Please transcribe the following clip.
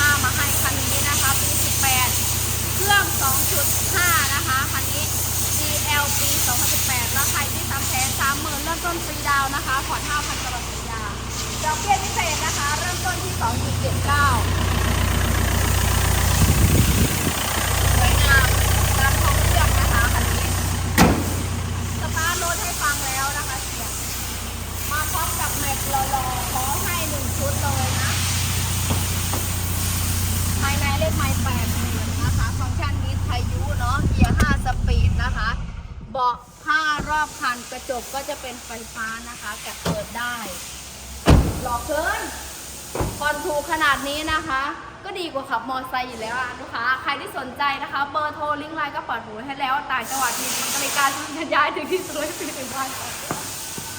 2.5 มาให้คันนี้นะคะปี 18 เครื่อง 2.5 นะคะ คันนี้ GL ปี 2018ราคาที่ทำแผน30,000 เริ่มต้นฟรีดาวนะคะผ่อน5,000ตลอดสัญญาดอกเบี้ยพิเศษนะคะ เริ่มต้นที่ 2.79สวยงามรับรองเครื่องนะคะคันนี้สปาร์โน่ให้ฟังแล้ว ภายในเลขไม้แปดหมื่นนะคะ ฟังก์ชันนี้พายุเนาะ เกียร์5สปีดนะคะ เบาะผ้ารอบคันกระจกก็จะเป็นไฟฟ้านะคะกัดเปิดได้ หลอกเกินผ่อนถูกขนาดนี้นะคะ ก็ดีกว่าขับมอเตอร์ไซค์อยู่แล้วอะลูกค้า ใครที่สนใจนะคะ เบอร์โทรลิงก์ไลน์ก็ปล่อยหูให้แล้ว ต่างจังหวัดมีบริการซื้อขยายถึงที่สุดให้ฟรีถึงบ้าน